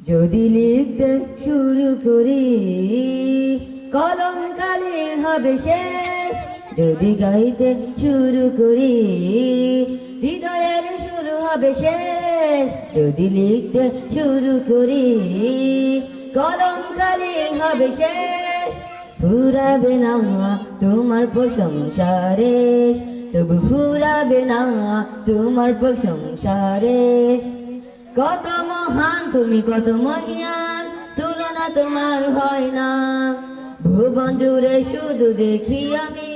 যদি লিখতে শুরু করি, কলম কালে হবে শেষ। যদি গাইতে শুরু করি, হৃদয়ের শুরু হবে শেষ। যদি লিখতে শুরু করি, কলম কালি হবে শেষ। ফুরাবে না তোমার প্রশংসারেশ তবু ফুরাবে না তোমার প্রশংসারেশ কত মহান, তুমি কত মহিয়ান, তুলনা তোমার হয় না। ভুবন জুড়ে শুধু দেখি আমি,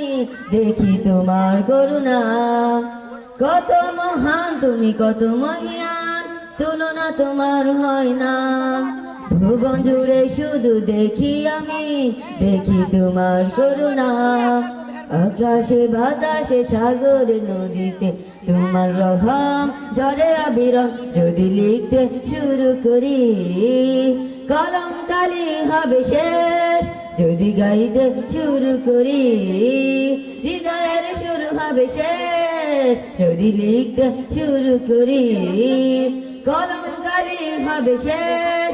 দেখি তোমার করুণা। কত মহান, তুমি কত মহিয়ান, তুলনা তোমার হয় না। ভুবন জুড়ে শুধু দেখি আমি, দেখি তোমার করুণা। আকাশে বাতাসে সাগরে নদীতে তোমার রহম, ঝরে আবিরম, যদি লিখতে শুরু করি। কলম কালি হবে শেষ, যদি গাইতে শুরু করি। হৃদয়ের শুরু হবে শেষ, যদি লিখতে শুরু করি। কলম কালি হবে শেষ,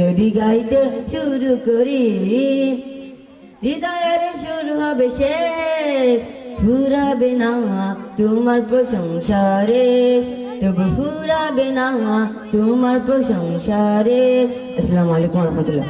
যদি গাইতে শুরু করি। হৃদয়ের হবে শেষ ফুরাবে না, তোমার প্রশংসা রেশ তবু ফুরাবে না, তোমার প্রশংসা রেশ আসসালামু আলাইকুম রহমতুল্লাহ।